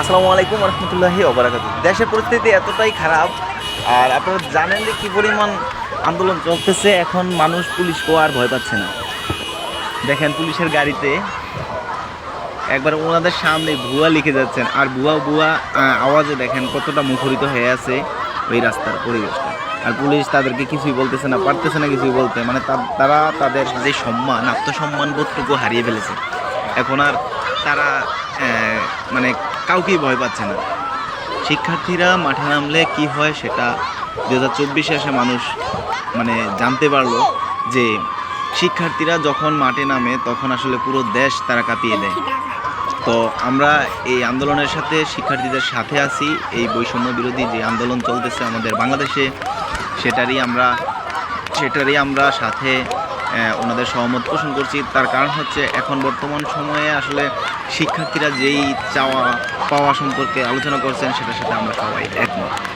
আসসালামু আলাইকুম রহমতুল্লাহি ওবরাকাতু। দেশের পরিস্থিতি এতটাই খারাপ, আর আপনারা জানেন যে কী পরিমাণ আন্দোলন চলতেছে, এখন মানুষ পুলিশকেও আর ভয় পাচ্ছে না। দেখেন পুলিশের গাড়িতে একবার ওনাদের সামনে ভুয়া লিখে যাচ্ছেন, আর ভুয়া ভুয়া আওয়াজে দেখেন কতটা মুখরিত হয়ে আছে ওই রাস্তার পরিবেশটা। আর পুলিশ তাদেরকে কিছুই বলতেছে না, পারতেছে না কিছুই বলতে মানে তারা তাদের যে সম্মান আত্মসম্মান বোধটুকু হারিয়ে ফেলেছে। এখন আর তারা মানে কাউকেই ভয় পাচ্ছে না। শিক্ষার্থীরা মাঠে নামলে কি হয় সেটা দু হাজার চব্বিশে এসে মানুষ মানে জানতে পারল যে শিক্ষার্থীরা যখন মাঠে নামে তখন আসলে পুরো দেশ তারা কাঁপিয়ে দেয়। তো আমরা এই আন্দোলনের সাথে শিক্ষার্থীদের সাথে আছি। এই বৈষম্য বিরোধী যে আন্দোলন চলতেছে আমাদের বাংলাদেশে, সেটারই আমরা সেটারই আমরা সাথে ওনাদের সহমত পোষণ করছি। তার কারণ হচ্ছে এখন বর্তমান সময়ে আসলে শিক্ষার্থীরা যেই চাওয়া পাওয়া সম্পর্কে আলোচনা করছেন, সেটার সাথে আমরা সবাই একমত।